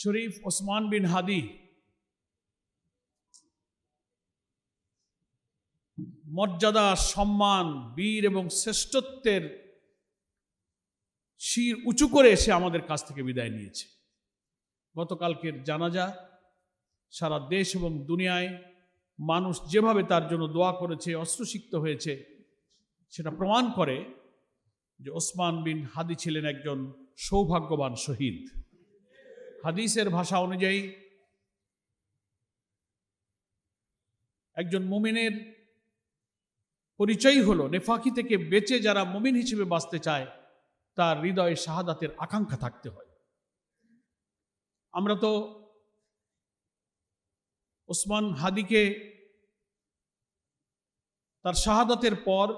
শরীফ ওসমান বিন হাদি। মর্যাদা, সম্মান, বীর এবং শ্রেষ্ঠত্বের শির উঁচু করে এসে আমাদের কাছ থেকে বিদায় নিয়েছে। গতকালকের জানাজা সারা দেশ এবং দুনিয়ায় মানুষ যেভাবে তার জন্য দোয়া করেছে অস্ত্রসিক্ত হয়েছে, সেটা প্রমাণ করে যে ওসমান বিন হাদি ছিলেন একজন সৌভাগ্যবান শহীদ। হাদিসের ভাষা অনুযায়ী একজন মুমিনের পরিচয় হলো, নেফাকি থেকে বেঁচে যারা মুমিন হিসেবে বাঁচতে চায়, তার হৃদয়ে শাহাদাতের আকাঙ্ক্ষা থাকতে হয়। আমরা তো ওসমান হাদিকে তার শাহাদাতের পর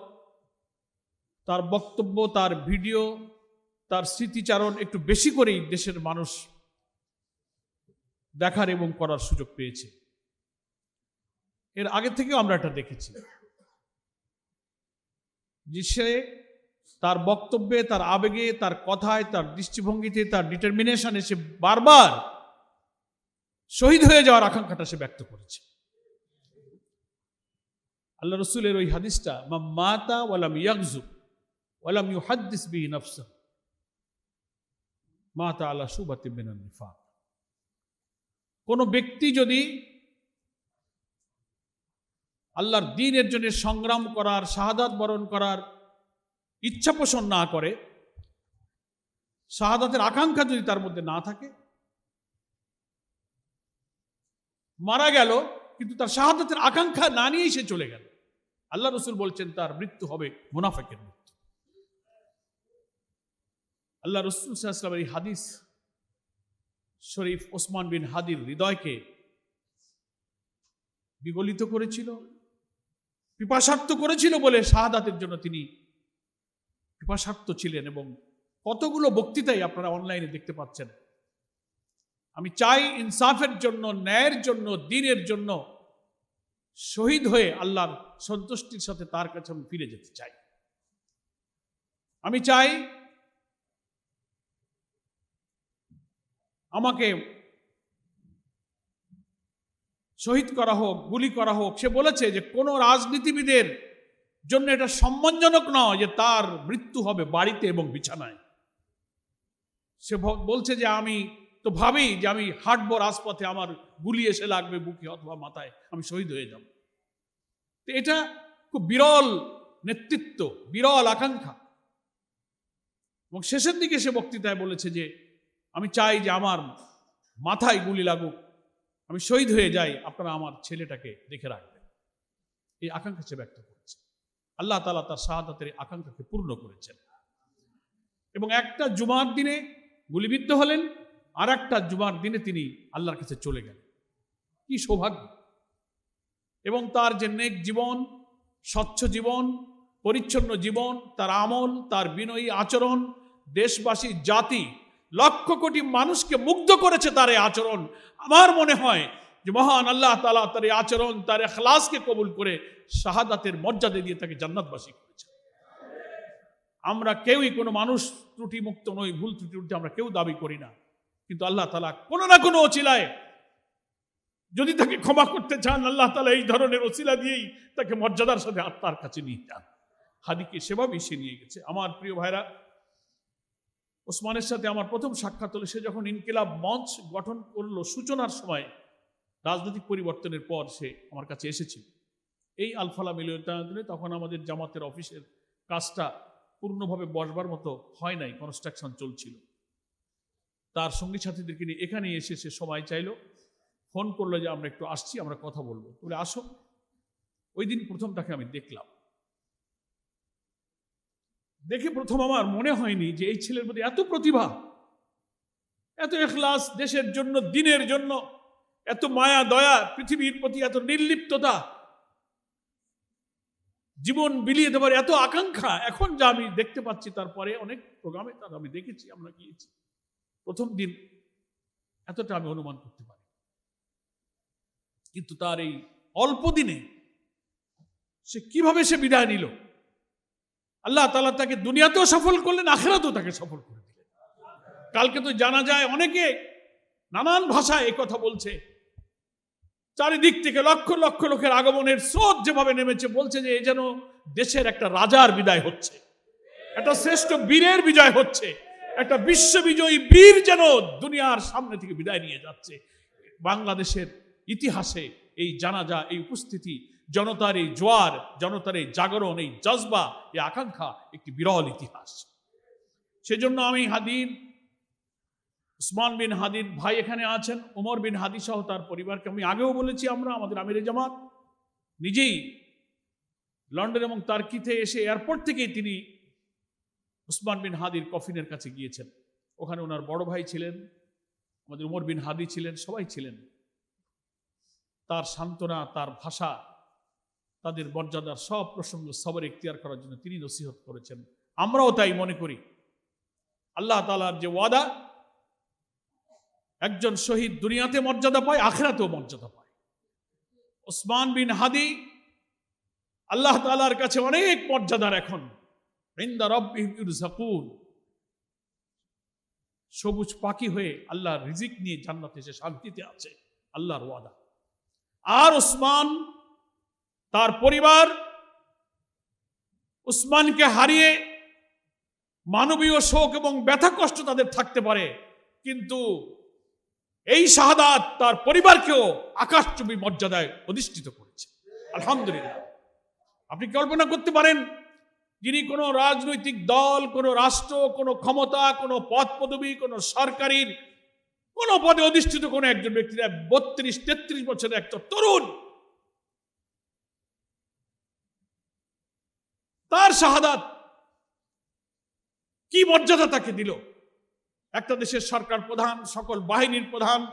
তার বক্তব্য, তার ভিডিও, তার স্মৃতিচারণ একটু বেশি করেই দেশের মানুষ দেখার এবং করার সুযোগ পেয়েছে। এর আগে থেকেও আমরা এটা দেখেছি। যে সে তার বক্তব্যে, তার আবেগে, তার কথায়, তার দৃষ্টিভঙ্গিতে, তার ডিটারমিনেশনে সে বারবার শহীদ হয়ে যাওয়ার আকাঙ্ক্ষাটা সে ব্যক্ত করেছে। আল্লাহ রসুলের ওই হাদিসটা মা মাতা ওয়ালাম ইয়াকজু ওয়ালাম ইউ হাদ্দিস বি নফসা মাতা আল্লাহ সুবাতি মিনান নিফাক। কোনো ব্যক্তি যদি আল্লাহর দিনের জন্য সংগ্রাম করার, শাহাদাত বরণ করার ইচ্ছা পোষণ না করে, শাহাদাতের আকাঙ্ক্ষা যদি তার মধ্যে না থাকে, মারা গেল, কিন্তু তার শাহাদাতের আকাঙ্ক্ষা না নিয়েই সে চলে গেল। আল্লাহ রসুল বলছেন, তার মৃত্যু হবে মুনাফেকের মৃত্যু। আল্লাহ রসুল এই হাদিস শরীফ ওসমান বিন হাদির হৃদয়কে বিগলিত করেছিল, পিপাসার্থ করেছিল বলে শাহাদাতের জন্য তিনি পিপাসার্থ ছিলেন এবং কতগুলো বক্তৃতাই আপনারা অনলাইনে দেখতে পাচ্ছেন। আমি চাই ইনসাফের জন্য, ন্যায়ের জন্য, দিনের জন্য শহীদ হয়ে আল্লাহর সন্তুষ্টির সাথে তার কাছে আমি ফিরে যেতে চাই। আমি চাই আমাকে শহীদ করা হোক, গুলি করা হোক, সে বলেছে যে কোনো রাজনীতিবিদের জন্য এটা সম্মানজনক নয় যে তার মৃত্যু হবে বাড়িতে এবং বিছানায়। সে বলছে যে আমি তো ভাবি যে আমি হাঁটবো রাজপথে, আমার গুলি এসে লাগবে বুকে অথবা মাথায়, আমি শহীদ হয়ে যাব। তো এটা খুব বিরল নেতৃত্ব, বিরল আকাঙ্ক্ষা। এবং শেষের দিকে সে বক্তৃতায় বলেছে যে আমি চাই যে আমার মাথায় গুলি লাগুক। আমি শহীদ হয়ে যাই, আপনারা আমার ছেলেটাকে দেখে রাখবেন। এই আকাঙ্ক্ষা সে ব্যক্ত করেছে। আল্লাহ তালা তার শাহাদাতের এই আকাঙ্ক্ষাকে পূর্ণ করেছেন। এবং একটা জুমার দিনে গুলিবিদ্ধ হলেন আর একটা জুমার দিনে তিনি আল্লাহর কাছে চলে গেলেন। কি সৌভাগ্য। এবং তার যে নেক জীবন, স্বচ্ছ জীবন, পরিচ্ছন্ন জীবন, তার আমল, তার বিনয়ী আচরণ, দেশবাসী, জাতি লক্ষ কোটি মানুষকে মুগ্ধ করেছে তার আচরণ। আমার মনে হয় যে মহান আল্লাহ তালা তার আচরণ, তার এখলাসকে কবুল করে শাহাদাতের মর্যাদা দিয়ে তাকে জান্নাতবাসী করেছে। আমরা কেউই কোনো মানুষ ত্রুটি মুক্ত নই, ভুল ত্রুটি উঠতে আমরা কেউ দাবি করি না। কিন্তু আল্লাহ তালা কোনো না কোনো অচিলায় যদি তাকে ক্ষমা করতে চান, আল্লাহ তালা এই ধরনের অচিলা দিয়েই তাকে মর্যাদার সাথে আত্মার কাছে নিয়ে যান। হাদিকে সেভাবেই সে নিয়ে গেছে। আমার প্রিয় ভাইরা ওসমানের সাথে আমার প্রথম সাক্ষাৎ হলো, সে যখন ইনকিলাব মঞ্চ গঠন করল সূচনার সময়, রাজনৈতিক পরিবর্তনের পর সে আমার কাছে এসেছিল। এই আলফালা মিলিয়নে তখন আমাদের জামাতের অফিসের কাজটা পূর্ণভাবে বসবার মতো হয় নাই কনস্ট্রাকশন চলছিল। তার সঙ্গী সাথীদেরকে নিয়ে এখানে এসে সে সময় চাইলো, ফোন করল যে আমরা একটু আসছি, আমরা কথা বলব। বলে, আসো। ওই দিন প্রথম তাকে আমি দেখলাম। দেখে প্রথম আমার মনে হয়নি যে এই ছেলের মধ্যে এত প্রতিভা, এত এখলাস দেশের জন্য, দিনের জন্য, এত মায়া, দয়া, পৃথিবীর প্রতি এত নির্লিপ্ততা। জীবন বিলিয়ে দেওয়ার এত আকাঙ্ক্ষা, এখন যা আমি দেখতে পাচ্ছি তারপরে অনেক প্রোগ্রামে তার আমি দেখেছি, আমরা গিয়েছি। প্রথম দিন এতটা আমি অনুমান করতে পারি। কিন্তু তার এই অল্প দিনে সে কীভাবে সে বিদায় নিল? আল্লাহ তালা তাকে দুনিয়াতেও সফল করলেন, আখেরাতেও তাকে সফল করে দিলেন। কালকে তো জানা যায় অনেকে নানান ভাষায় এ কথা বলছে। চারিদিক থেকে লক্ষ লক্ষ লোকের আগমনের স্রোত যেভাবে নেমেছে, বলছে যে এ যেন দেশের একটা রাজার বিদায় হচ্ছে। একটা শ্রেষ্ঠ বীরের বিজয় হচ্ছে। একটা বিশ্ববিজয়ী বীর যেন দুনিয়ার সামনে থেকে বিদায় নিয়ে যাচ্ছে। বাংলাদেশের ইতিহাসে এই জানাজা, এই উপস্থিতি জনতার এই জোয়ার, জনতার এই জাগরণ, এই জজবা, এই আকাঙ্ক্ষা একটি বিরল ইতিহাস। সেজন্য আমি হাদির উসমান বিন হাদির ভাই এখানে আছেন ওমর বিন হাদি সহ তার পরিবারকে আমি আগেও বলেছি আমরা, আমাদের আমিরে জামাত। নিজেই লন্ডন এবং তার তার্কিতে এসে এয়ারপোর্ট থেকেই তিনি উসমান বিন হাদির কফিনের কাছে গিয়েছেন। ওখানে ওনার বড় ভাই ছিলেন, আমাদের উমর বিন হাদি ছিলেন, সবাই ছিলেন। তার সান্ত্বনা, তার ভাষা তাদের মর্যাদার সব প্রসঙ্গ সবার ইখতিয়ার করার জন্য তিনি নসিহত করেছেন। আমরাও তাই মনে করি। আল্লাহ তালার যে ওয়াদা, একজন শহীদ দুনিয়াতে মর্যাদা পায়, আখরাতেও মর্যাদা পায়। ওসমান বিন হাদি আল্লাহ তালার কাছে অনেক মর্যাদার এখন। সবুজ পাখি হয়ে আল্লাহর রিজিক নিয়ে জান্নাতে সে শান্তিতে আছে, আল্লাহর ওয়াদা। আর ওসমান তার পরিবার উসমানকে হারিয়ে মানবীয় শোক এবং ব্যথা কষ্ট তাদের থাকতে পারে, কিন্তু এই শাহাদাত তার পরিবারকেও আকাশচুবী মর্যাদায় অধিষ্ঠিত করেছে। আলহামদুলিল্লাহ। আপনি কল্পনা করতে পারেন, যিনি কোনো রাজনৈতিক দল, কোনো রাষ্ট্র, কোনো ক্ষমতা, কোনো পদ পদবী কোনো সরকারির কোনো পদে অধিষ্ঠিত কোনো একজন ব্যক্তিরা বত্রিশ, তেত্রিশ বছরের একটা তরুণ তার শাহাদাত। কি মর্যাদা তাকে দিল? একটা দেশের সরকার প্রধান, সকল বাহিনীর প্রধান,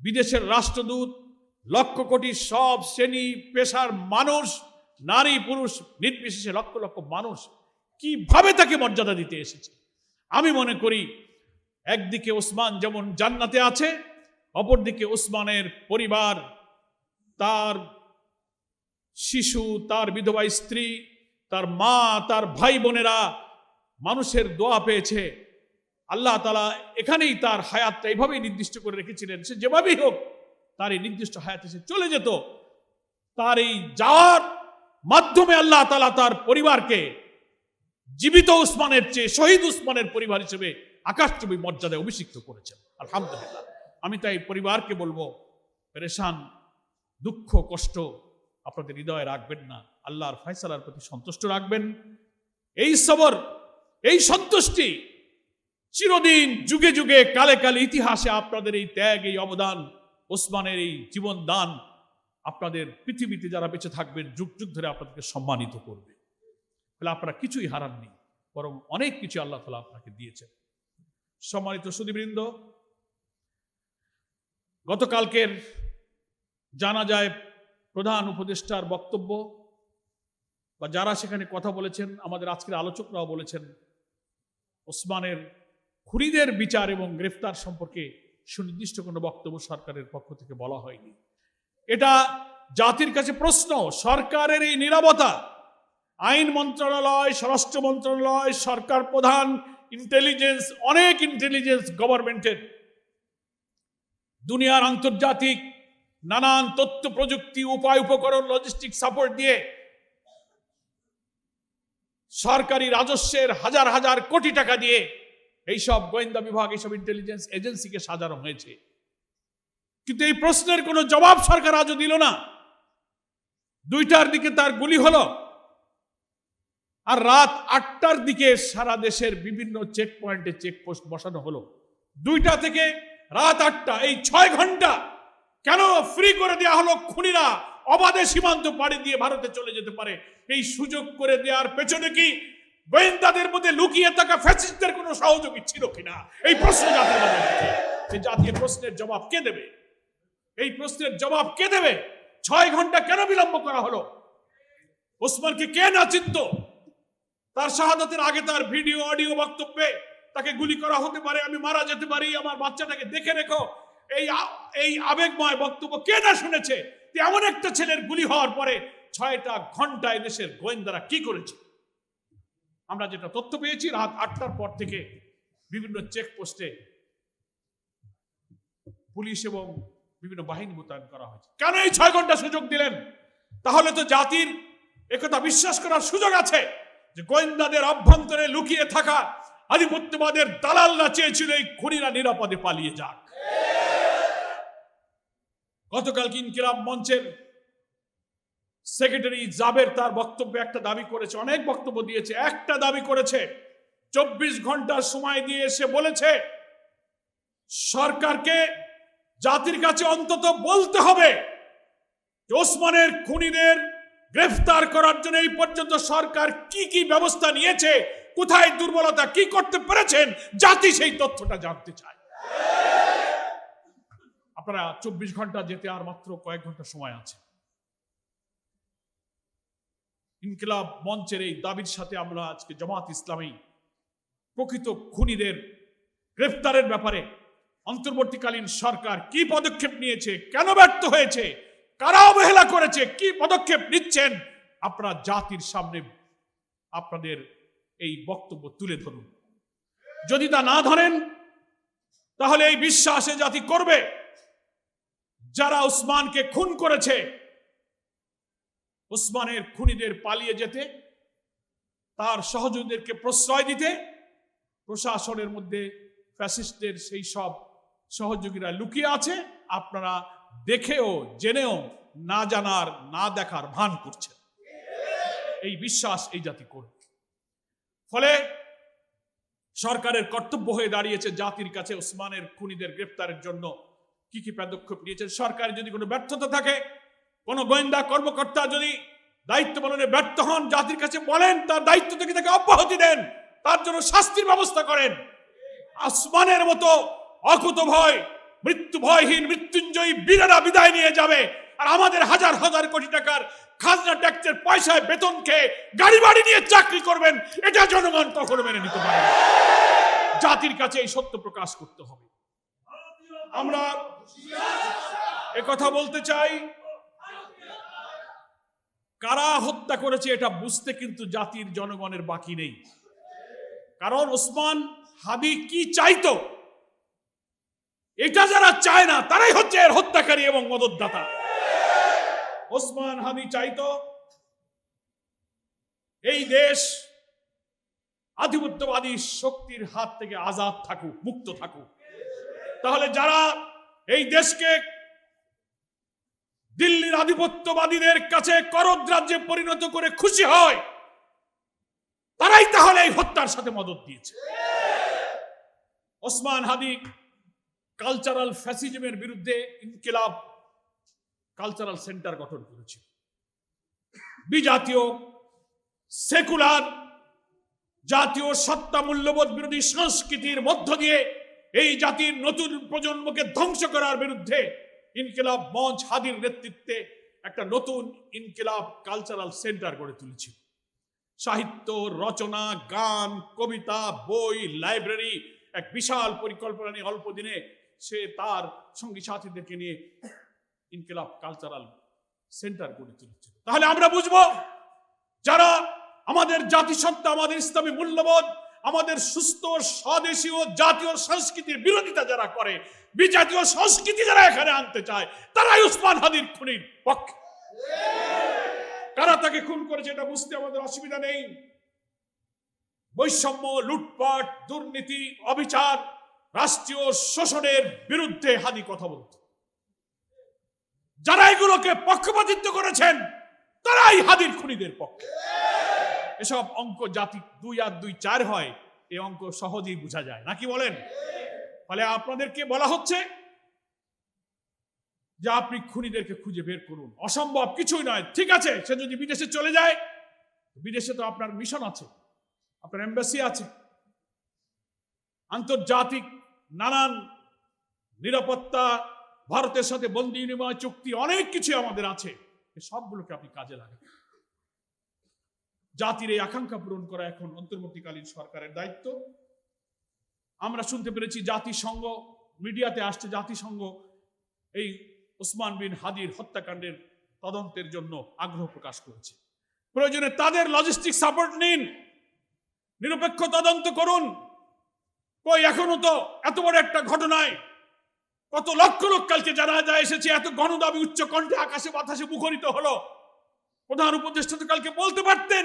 বিদেশের রাষ্ট্রদূত, লক্ষ কোটি সব শ্রেণি, পেশার মানুষ, নারী, পুরুষ, নির্বিশেষে লক্ষ লক্ষ মানুষ, কীভাবে তাকে মর্যাদা দিতে এসেছে? আমি মনে করি, একদিকে ওসমান যেমন জান্নাতে আছে, অপরদিকে ওসমানের পরিবার, তার শিশু, তার বিধবা স্ত্রী তার মা, তার ভাই বোনেরা মানুষের দোয়া পেয়েছে। আল্লাহ তালা এখানেই তার হায়াতটা এইভাবেই নির্দিষ্ট করে রেখেছিলেন। সে যেভাবেই হোক তার এই নির্দিষ্ট হায়াতে সে চলে যেত। তার এই যাওয়ার মাধ্যমে আল্লাহ তালা তার পরিবারকে জীবিত উসমানের চেয়ে শহীদ উসমানের পরিবার হিসেবে আকাশচুবী মর্যাদায় অভিষিক্ত করেছেন। আলহামদুলিল্লাহ। আমি তাই পরিবারকে বলব, পেরেশান, দুঃখ, কষ্ট আপনাদের হৃদয়ে রাখবেন না। আল্লাহর ফয়সালার প্রতি সন্তুষ্ট রাখবেন। এই সবর, এই সন্তুষ্টি চিরদিন যুগে যুগে কালে কালে ইতিহাসে আপনাদের এই ত্যাগ, এই অবদান, ওসমানের এই জীবন দান আপনাদের পৃথিবীতে যারা বেঁচে থাকবেন, যুগ যুগ ধরে আপনাদেরকে সম্মানিত করবে। তাহলে আপনারা কিছুই হারাননি, বরং অনেক কিছু আল্লাহ তালা আপনাকে দিয়েছেন। সম্মানিত সুদীবৃন্দ গতকালকের জানা যায় প্রধান উপদেষ্টার বক্তব্য বা যারা সেখানে কথা বলেছেন, আমাদের আজকের আলোচকরাও বলেছেন, ওসমানের খুনিদের বিচার এবং গ্রেফতার সম্পর্কে সুনির্দিষ্ট কোনো বক্তব্য সরকারের পক্ষ থেকে বলা হয়নি। এটা জাতির কাছে প্রশ্ন, সরকারের এই নিরাপত্তা আইন মন্ত্রণালয়, স্বরাষ্ট্র মন্ত্রণালয়, সরকার প্রধান ইন্টেলিজেন্স অনেক ইন্টেলিজেন্স গভর্নমেন্টের দুনিয়ার আন্তর্জাতিক নানান তথ্য প্রযুক্তি, উপায়, উপকরণ লজিস্টিক সাপোর্ট দিয়ে সরকারি রাজস্বের হাজার হাজার কোটি টাকা দিয়ে এইসব গোয়েন্দা বিভাগ, এইসব ইন্টেলিজেন্স এজেন্সিকে সাজানো হয়েছে। কিন্তু এই প্রশ্নের কোনো জবাব সরকার আজও দিল না। দুইটার দিকে তার গুলি হলো আর রাত আটটার দিকে সারা দেশের বিভিন্ন চেক পয়েন্টে চেকপোস্ট বসানো হলো। দুইটা থেকে রাত আটটা, এই ছয় ঘণ্টা কেন ফ্রি করে দেওয়া হলো খুনিরা? অবাধে সীমান্ত পাড়ি দিয়ে ভারতে চলে যেতে পারে। এই সুযোগ করে দেওয়ার পেছনে কি গোয়েন্দাদের মধ্যে লুকিয়ে থাকা ফ্যাসিস্টদের কোনো সহযোগী ছিল কিনা? এই প্রশ্ন জাতির আছে। সে জাতীয় প্রশ্নের জবাব কে দেবে? এই প্রশ্নের জবাব কে দেবে? ছয় ঘণ্টা কেন বিলম্ব করা হলো? ওসমানকে কে না চিনত? তার শাহাদাতের আগে তার ভিডিও, অডিও বক্তব্যে তাকে গুলি করা হতে পারে, আমি মারা যেতে পারি, আমার বাচ্চাটাকে দেখে রেখো। এই এই আবেগময় বক্তব্য কে না শুনেছে? এমন একটা ছেলের গুলি হওয়ার পরে ছয়টা ঘন্টায় দেশের গোয়েন্দারা কি করেছে? আমরা যেটা তথ্য পেয়েছি, রাত আটটার পর থেকে বিভিন্ন চেকপোস্টে পুলিশ এবং বিভিন্ন বাহিনী মোতায়েন করা হয়েছে। কেন এই ছয় ঘণ্টা সুযোগ দিলেন? তাহলে তো জাতির একথা বিশ্বাস করার সুযোগ আছে যে গোয়েন্দাদের অভ্যন্তরে লুকিয়ে থাকা আধিপত্যবাদের দালালরা চেয়েছিল এই খুনিরা নিরাপদে পালিয়ে যাক। গতকাল ইনকিলাব মঞ্চের সেক্রেটারি জাবের তার বক্তব্যে একটা দাবি করেছে, অনেক বক্তব্য দিয়েছে, একটা দাবি করেছে, চব্বিশ ঘণ্টার সময় দিয়ে এসে বলেছে, সরকারকে জাতির কাছে অন্তত বলতে হবে ওসমানের খুনিদের গ্রেফতার করার জন্য এই পর্যন্ত সরকার কি কি ব্যবস্থা নিয়েছে, কোথায় দুর্বলতা, কি করতে পেরেছেন, জাতি সেই তথ্যটা জানতে চায়। আপনারা চব্বিশ ঘণ্টা যেতে আর মাত্র কয়েক ঘণ্টা সময় আছে। ইনকিলাব মঞ্চের এই দাবির সাথে আমরা আজকে জামাত ইসলামী প্রকৃত খুনিদের গ্রেফতারের ব্যাপারে অন্তর্বর্তীকালীন সরকার কি পদক্ষেপ নিয়েছে, কেন ব্যর্থ হয়েছে, কারা অবহেলা করেছে, কি পদক্ষেপ নিচ্ছেন, আপনারা জাতির সামনে আপনাদের এই বক্তব্য তুলে ধরুন। যদি তা না ধরেন, তাহলে এই বিশ্বাসে জাতি করবে। যারা উসমানকে খুন করেছে, উসমানের খুনিদের পালিয়ে যেতে, তার সহযোগীদেরকে প্রশ্রয় দিতে, প্রশাসনের মধ্যে ফ্যাসিস্টদের সেই সব সহযোগীরা লুকিয়ে আছে, আপনারা দেখেও, জেনেও না জানার, না দেখার ভান করছেন এই বিশ্বাস এই জাতি করবে। ফলে সরকারের কর্তব্য হয়ে দাঁড়িয়েছে জাতির কাছে ওসমানের খুনিদের গ্রেফতারের জন্য। কি কি পদক্ষেপ নিয়েছেন সরকার যদি কোনো ব্যর্থতা থাকে, কোনো গোয়েন্দা কর্মকর্তা যদি দায়িত্ব পালনে ব্যর্থ হন, জাতির কাছে বলেন, তার দায়িত্ব থেকে তাকে অব্যাহতি দেন, তার জন্য শাস্তির ব্যবস্থা করেন। আসমানের মতো অকুত ভয়, মৃত্যু ভয়হীন, মৃত্যুঞ্জয়ী বীরেরা বিদায় নিয়ে যাবে। আর আমাদের হাজার হাজার কোটি টাকার খাজনা ট্যাক্সের পয়সায় বেতন খেয়ে গাড়ি বাড়ি নিয়ে চাকরি করবেন, এটা জনগণ কখনো মেনে নিতে পারে জাতির কাছে এই সত্য প্রকাশ করতে হবে। আমরা কথা বলতে চাই, কারা হত্যা করেছে এটা বুঝতে কিন্তু জাতির জনগণের বাকি নেই। কারণ ওসমান হাদি কি চাইতো, এটা যারা চায় না, তারাই হচ্ছে এর হত্যাকারী এবং মদতদাতা। ওসমান হাদি চাইতো এই দেশ আধিপত্যবাদী শক্তির হাত থেকে আজাদ থাকুক, মুক্ত থাকুক। তাহলে যারা এই দেশকে দিল্লির আধিপত্যবাদীদের কাছে করদ রাজ্যে পরিণত করে খুশি হয়, তারাই তাহলে এই হত্যার সাথে মদত দিয়েছে। ওসমান হাদি কালচারাল ফ্যাসিজমের বিরুদ্ধে ইনকিলাব কালচারাল সেন্টার গঠন করেছিল। বিজাতীয় সেকুলার জাতীয় সত্তা মূল্যবোধ বিরোধী সংস্কৃতির মধ্য দিয়ে এই জাতির নতুন প্রজন্মকে ধ্বংস করার বিরুদ্ধে ইনকিলাব মঞ্চ হাদির নেতৃত্বে একটা নতুন ইনকিলাব কালচারাল সেন্টার গড়ে তুলেছিল সাহিত্য, রচনা, গান, কবিতা, বই লাইব্রেরি এক বিশাল পরিকল্পনা নিয়ে অল্প দিনে সে তার সঙ্গী সাথীদেরকে নিয়ে ইনকিলাব কালচারাল সেন্টার গড়ে তুলেছিল তাহলে আমরা বুঝব, যারা আমাদের জাতিসত্তা আমাদের ইসলামী মূল্যবোধ আমাদের সুস্থ, স্বদেশীয়, জাতীয় সংস্কৃতির বিরোধিতা যারা করে, বিজাতীয় সংস্কৃতি যারা এখানে আনতে চায়, তারাই উসমান হাদির খুনির পক্ষে। কারা তাকে খুন করেছে এটা বুঝতে আমাদের অসুবিধা নেই। বৈষম্য, লুটপাট, দুর্নীতি, অবিচার, রাষ্ট্রীয় শোষণের বিরুদ্ধে হাদি কথা বলত। যারা এগুলোকে পক্ষপাতিত্ব করেছেন, তারাই হাদির খুনিদের পক্ষে। এসব অঙ্ক জাতি দুই আর দুই চার হয়, এই অঙ্ক সহজেই বোঝা যায়। নাকি বলেন? ফলে আপনাদেরকে বলা হচ্ছে যে আপনি খুনিদেরকে খুঁজে বের করুন। অসম্ভব কিছুই নয়। ঠিক আছে, সে যদি বিদেশে চলে যায়, বিদেশে তো আপনার মিশন আছে, আপনার এম্বাসি আছে। আন্তর্জাতিক নানান নিরাপত্তা, ভারতের সাথে বন্দি বিনিময় চুক্তি, অনেক কিছু আমাদের আছে। সবগুলোকে আপনি কাজে লাগান। জাতির এই আকাঙ্ক্ষা পূরণ করা এখন অন্তর্বর্তীকালীন সরকারের দায়িত্ব। আমরা শুনতে পেরেছি জাতিসংঘ, মিডিয়াতে আসছে জাতিসংঘ এই ওসমান বিন হাদির হত্যাকাণ্ডের তদন্তের জন্য আগ্রহ প্রকাশ করেছে। প্রয়োজনে তাদের লজিস্টিক সাপোর্ট নিন, নিরপেক্ষ তদন্ত করুন। কই, এখনও তো এত বড় একটা ঘটনায় কত লক্ষ লোক কালকে জানা যায় এসেছে, এত গণদাবি উচ্চ কণ্ঠে আকাশে বাতাসে মুখরিত হলো। প্রধান উপদেষ্টা তো কালকে বলতে পারতেন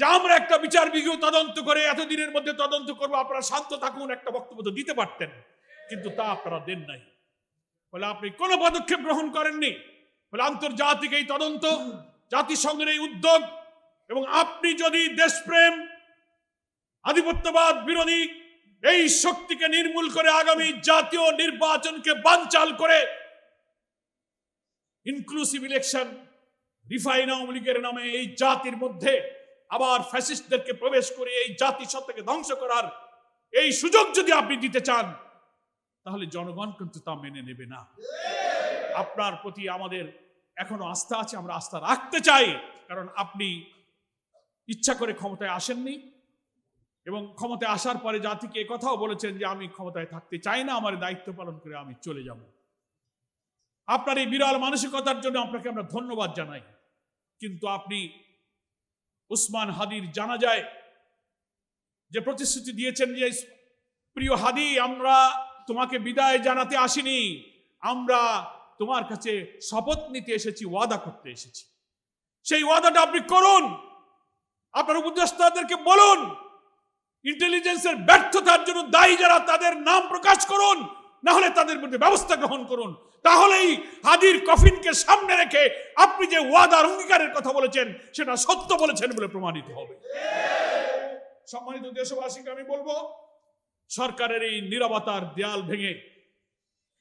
যে আমরা একটা বিচার বিঘ্ন তদন্ত করে এতদিনের মধ্যে তদন্ত করব, আপনারা শান্ত থাকুন, একটা বক্তব্য তো দিতে পারতেন। কিন্তু তা আপনারা দেন নাই। বলে, আপনি কোনো পদক্ষেপ গ্রহণ করেননি। বলে, আন্তর্জাতিক এই তদন্ত, জাতিসংঘের এই উদ্যোগ, এবং আপনি যদি দেশপ্রেম, আধিপত্যবাদ বিরোধী এই শক্তিকে নির্মূল করে আগামী জাতীয় নির্বাচনকে বানচাল করে ইনক্লুসিভ ইলেকশন রিফাইন আওয়ামী লীগের নামে এই জাতির মধ্যে আবার ফ্যাসিস্টদেরকে প্রবেশ করে এই জাতি সত্তাকে ধ্বংস করার এই সুযোগ যদি আপনি দিতে চান, তাহলে জনগণ কিন্তু তা মেনে নেবে না। আপনার প্রতি আমাদের এখনও আস্থা আছে, আমরা আস্থা রাখতে চাই, কারণ আপনি ইচ্ছা করে ক্ষমতায় আসেননি এবং ক্ষমতায় আসার পরে জাতিকে কথাও বলেছেন যে, আমি ক্ষমতায় থাকতে চাই না, আমার দায়িত্ব পালন করে আমি চলে যাব। আপনার এই বিরল মানসিকতার জন্য আপনাকে আমরা ধন্যবাদ জানাই। কিন্তু আপনি উসমান হাদির জানা যায় যে প্রতিশ্রুতি দিয়েছেন যে, প্রিয় হাদি, আমরা তোমাকে বিদায় জানাতে আসিনি। আমরা তোমার কাছে শপথ নিতে এসেছি, ওয়াদা করতে এসেছি। সেই ওয়াদাটা আপনি করুন। আপনার উপদেষ্টাদেরকে বলুন। ইন্টেলিজেন্সের ব্যর্থতার জন্য দায়ী যারা, তাদের নাম প্রকাশ করুন। না হলে তাদের মধ্যে ব্যবস্থা গ্রহণ করুন। তাহলেই হাদির কফিনকে সামনে রেখে আপনি যে ওয়াদার অঙ্গীকারের কথা বলেছেন, সেটা সত্য বলেছেন বলে প্রমাণিত হবে। সম্মানিত দেশবাসীকে আমি বলব, সরকারের এই নিরবতার দেয়াল ভেঙে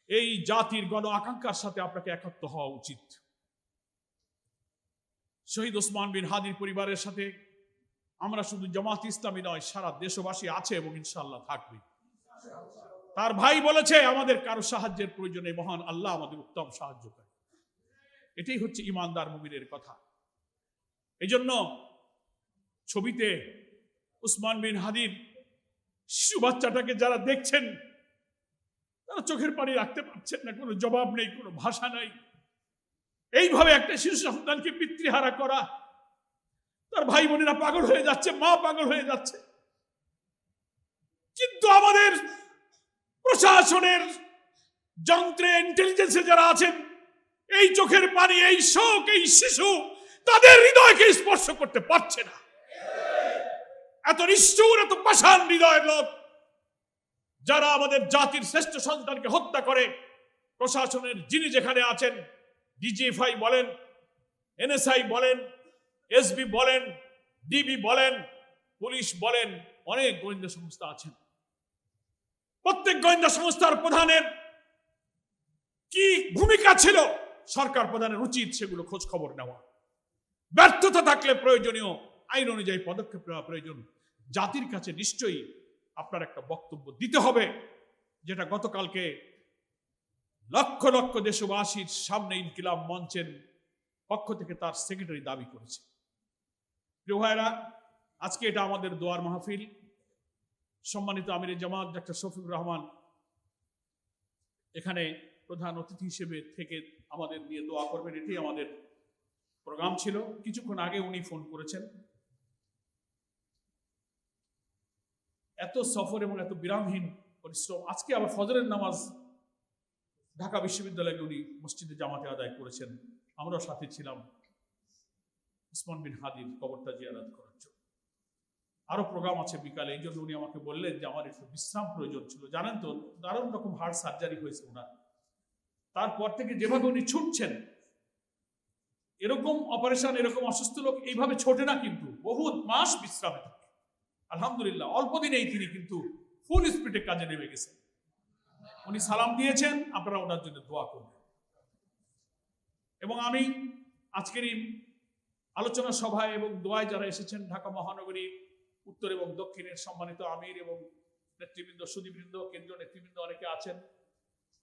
এই জাতির গণ আকাঙ্ক্ষার সাথে আপনাকে একত্র হওয়া উচিত। শহীদ ওসমান বিন হাদির পরিবারের সাথে আমরা শুধু জামাত ইসলামী নয়, সারা দেশবাসী আছে এবং ইনশাল্লাহ থাকবে। তার ভাই বলেছে, আমাদের কারও সাহায্যের প্রয়োজনে মহান আল্লাহ আমাদের উত্তম সাহায্য করে এটাই হচ্ছে ইমানদার মুমিনের কথা। এই জন্য ছবিতে উসমান বিন হাদির শিশু বাচ্চাটাকে যারা দেখছেন, তারা চোখের পানি রাখতে পারছেন না, কোনো জবাব নেই, কোনো ভাষা নাই। এইভাবে একটা শিশু সন্তানকে পিতৃহারা করা, তার ভাই বোনেরা পাগল হয়ে যাচ্ছে, মা পাগল হয়ে যাচ্ছে। কিন্তু আমাদের প্রশাসনের যন্ত্রে ইন্টেলিজেন্সে যারা আছেন, এই চোখের পানি, এই শোক, এই শিশু, তাদের হৃদয়কে স্পর্শ করতে পারছে না। এত নিষ্ঠুর, এত পাষাণ হৃদয়ের লোক যারা আমাদের জাতির শ্রেষ্ঠ সন্তানকে হত্যা করে, প্রশাসনের যিনি যেখানে আছেন ডিজিএফআই বলেন এনএসআই বলেন এসবি বলেন ডিবি বলেন, পুলিশ বলেন, অনেক গোয়েন্দা সংস্থা আছেন। প্রত্যেক গোয়েন্দা সংস্থার প্রধানের কি ভূমিকা ছিল? সরকার প্রধানের উচিত সেগুলো খোঁজ খবর নেওয়া। ব্যর্থতা থাকলে প্রয়োজনীয়, আইন অনুযায়ী পদক্ষেপ নেওয়া প্রয়োজন। জাতির কাছে নিশ্চয়ই আপনার একটা বক্তব্য দিতে হবে, যেটা গতকালকে লক্ষ লক্ষ দেশবাসীর সামনে ইনকিলাব মঞ্চের পক্ষ থেকে তার সেক্রেটারি দাবি করেছে। প্রিয় ভাইরা আজকে এটা আমাদের দোয়ার মাহফিল। সম্মানিত আমির জামাত ডাক্তার শফিকুর রহমান, এখানে প্রধান অতিথি হিসেবে থেকে আমাদের নিয়ে দোয়া করবেন। এটি আমাদের প্রোগ্রাম ছিল। কিছুক্ষণ আগে উনি ফোন করেছেন। এত সফর এবং এত বিরামহীন পরিশ্রম। আজকে আবার ফজরের নামাজ ঢাকা বিশ্ববিদ্যালয়ে উনি মসজিদে জামাতে আদায় করেছেন। আমরাও সাথে ছিলাম। উসমান বিন হাদির কবরটা জিয়ারাত করার জন্য। আরও প্রোগ্রাম আছে বিকালে, এই জন্য উনি আমাকে বললেন যে আমার একটু বিশ্রাম প্রয়োজন ছিল। জানেন তো, দারুণ রকম হার্ট সার্জারি হয়েছে ওনার। তারপর থেকে যেভাবে উনি ছুটছেন, এরকম অপারেশন এরকম অসুস্থ লোক এইভাবে ছোটে না কিন্তু, বহুত মাস বিশ্রামে থাকে। আলহামদুলিল্লাহ, অল্প দিনেই তিনি কিন্তু ফুল স্পিডে কাজে নেমে গেছেন। উনি সালাম দিয়েছেন, আপনারা ওনার জন্য দোয়া করবেন। এবং আমি আজকের আলোচনা সভায় এবং দোয়ায় যারা এসেছেন ঢাকা মহানগরী উত্তর এবং দক্ষিণের সম্মানিত আমির এবং নেতৃবৃন্দ সুদীবৃন্দ কেন্দ্রীয় নেতৃবৃন্দ অনেকে আছেন।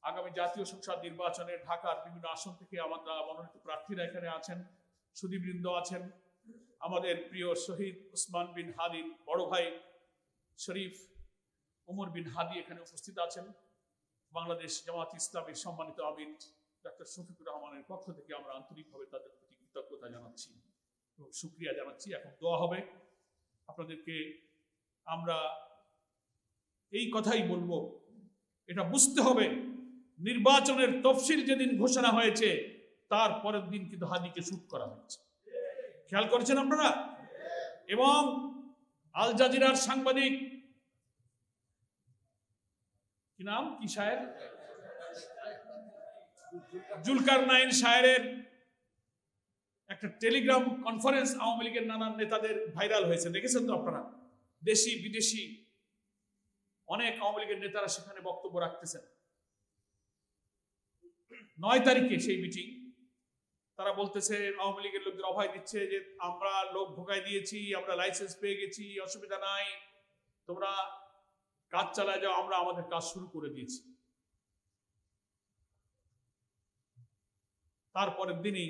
আগামী জাতীয় সংসদ নির্বাচনে ঢাকার বিভিন্ন আসন থেকে আমরা মনোনীত প্রার্থীরা এখানে আছেন সুদীবৃন্দ আছেন। আমাদের প্রিয় শহীদ উসমান বিন হাদির বড় ভাই শরীফ উমর বিন হাদি এখানে উপস্থিত আছেন। বাংলাদেশ জামাত ইসলামের সম্মানিত আমির ডাক্তার শফিকুর রহমানের পক্ষ থেকে আমরা আন্তরিকভাবে তাদের প্রতি কৃতজ্ঞতা জানাচ্ছি এবং সুক্রিয়া জানাচ্ছি। এখন দোয়া হবে। আপনাদেরকে আমরা এই কথাই বলব। এটা বুঝতে হবে। নির্বাচনের তফসিল যেদিন ঘোষণা হয়েছে, তার পরের দিন কিন্তু হাদিকে শুট করা হয়েছে। খেয়াল করেছেন আপনারা? এবং আল জাজিরার সাংবাদিক কি নাম? কি সাহেব জুলকার নাইন সাহেবের একটা টেলিগ্রাম কনফারেন্স আওয়ামী লীগের নানান নেতাদের ভাইরাল হয়েছে। দেখেছেন তো আপনারা? দেশি, বিদেশি অনেক আওয়ামী লীগের নেতারা সেখানে বক্তব্য রাখতেছেন। নয় তারিখে সেই মিটিং, তারা বলতেছে আওয়ামী লীগের লোকদের অভয় দিচ্ছে যে আমরা লোক ভোগাই দিয়েছি, আমরা লাইসেন্স পেয়ে গেছি, অসুবিধা নাই, তোমরা কাজ চালায় যাও, আমরা আমাদের কাজ শুরু করে দিয়েছি। তারপরের দিনই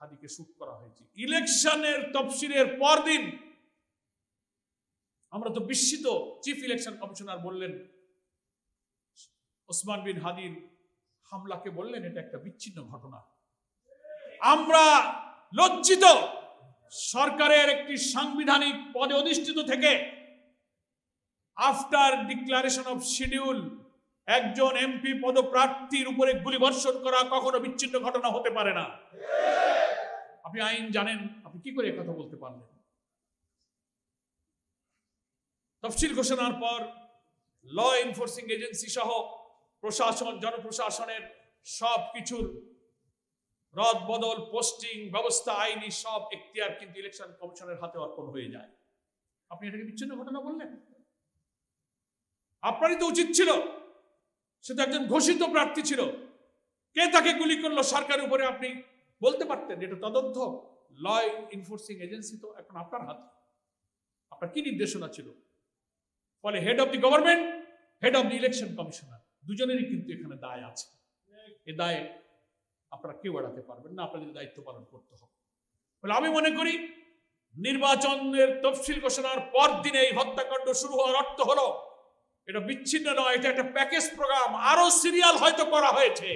হাদিকে শুট করা হয়েছে। ইলেকশনের তফসিলের পরদিন আমরা তো বিস্মিত চিফ ইলেকশন কমিশনার বললেন, ওসমান বিন হাদির হামলাকে বললেন, এটা একটা বিচ্ছিন্ন ঘটনা। আমরা লজ্জিত, সরকারের একটি সাংবিধানিক পদে অধিষ্ঠিত থেকে আফটার ডিক্লারেশন অফ শিডিউল, একজন এমপি পদপ্রার্থীর উপরে গুলিবর্ষণ করা কখনো বিচ্ছিন্ন ঘটনা হতে পারে না। আপনি আইন জানেন, আপনি কি করে কথা বলতে পারলেন? তফসিল ঘোষণার পর ল এনফোর্সিং এজেন্সি সহ প্রশাসন, জনপ্রশাসনের সব কিছুর রদ বদল পোস্টিং ব্যবস্থা, আইনি সব এখতিয়ার কিন্তু ইলেকশন কমিশনের হাতে অর্পণ হয়ে যায়। আপনি এটাকে বিচ্ছিন্ন ঘটনা বললেন? আপনারই তো উচিত ছিল, সে তো একজন ঘোষিত প্রার্থী ছিল। কে তাকে গুলি করল? সরকারের উপরে আপনি বলতে পারতেন এটা তদন্ত ল এনফোর্সিং এজেন্সি তো এখন আপনার হাতে। আপনার কি নির্দেশনা ছিল? ফলে head of the government head of the election commissioner দুজনেরই কিন্তু এখানে দায় আছে। এ দায়ে আপনারা কেউ এড়াতে পারবেন না, আপনাদের দায়িত্ব পালন করতে হবে। বলে আমি মনে করি, নির্বাচনের তফসিল ঘোষণার পর দিনে এই হত্যাকাণ্ড শুরু হওয়ার অর্থ হলো, এটা বিচ্ছিন্ন নয়, এটা একটা প্যাকেজ প্রোগ্রাম। আরও সিরিয়াল হয়তো করা হয়েছে।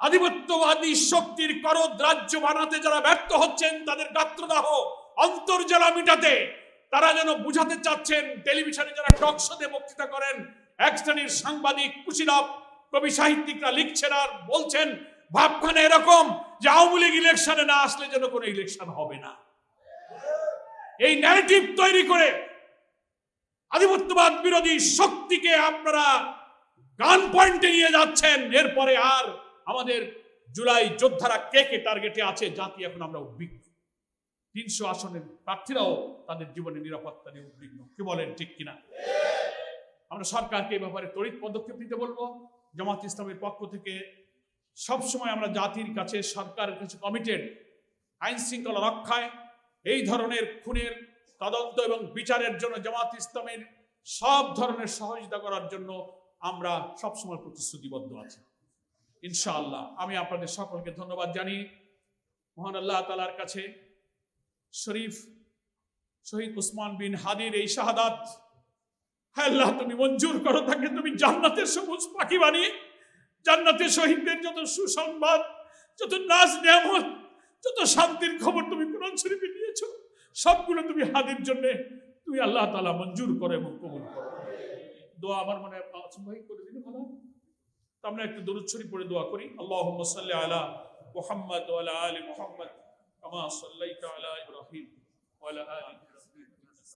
আধিপত্যবাদী শক্তির করদ রাজ্য বানাতে যারা ব্যর্থ হচ্ছেন, তাদের গাত্রদাহ অন্তর্জলা মিটাতে, তারা যেন বুঝাতে চাচ্ছেন, টেলিভিশনে যারা টক শোতে বক্তৃতা করেন, এক শ্রেণির সাংবাদিক কুশীলভ, কবি সাহিত্যিকরা লিখছেন আর বলছেন, ভাবখানে এরকম যে আওয়ামী লীগ ইলেকশনে না আসলে যেন কোনো ইলেকশন হবে না। এই ন্যারেটিভ তৈরি করে আধিপত্যবাদ বিরোধী শক্তিকে আপনারা গান পয়েন্টে নিয়ে যাচ্ছেন, এরপরে আর আমাদের জুলাই যোদ্ধারা কে কে টার্গেটে আছে, জাতি এখন আমরা উদ্বিগ্ন। তিনশো আসনের প্রার্থীরাও তাদের জীবনের নিরাপত্তা নিয়ে উদ্বিগ্ন। কি বলেন, ঠিক কিনা? আমরা সরকারকে এই ব্যাপারে তড়িৎ পদক্ষেপ নিতে বলব। জামাত ইসলামের পক্ষ থেকে সবসময় আমরা জাতির কাছে, সরকারের কাছে কমিটেড আইন শৃঙ্খলা রক্ষায় এই ধরনের খুনের তদন্ত এবং বিচারের জন্য জামাত ইসলামের সব ধরনের সহযোগিতা করার জন্য আমরা সবসময় প্রতিশ্রুতিবদ্ধ আছি। ইনশাআল্লাহ। আমি আপনাদের সকলকে ধন্যবাদ জানি। মহান আল্লাহ তালার কাছে শরীফ শহীদ উসমান বিন হাদির এই শাহাদাত। হ্যাঁ আল্লাহ, তুমি মঞ্জুর করো, তাকে তুমি জান্নাতের সবুজ পাখি বানিয়ে, জান্নাতের শহীদদের যত সুসংবাদ, যত নাজ নিয়ামত, যত শান্তির খবর তুমি কোরআন শরীফে দিয়েছ, সবগুলো তুমি হাদির জন্য তুমি আল্লাহ তালা মঞ্জুর করো এবং কবুল করো। দোয়া আমার মনে হয় মাসুম ভাই, করে দিলে ভালো। আমরা একটু দরুচ্ছরি পড়ে দোয়া করি। আল্লাহ সাল্লি আলা মোহাম্মদ আলা আলী মোহাম্মদ কামা সাল্লাইতা আলা ইব্রাহিম আলা আলি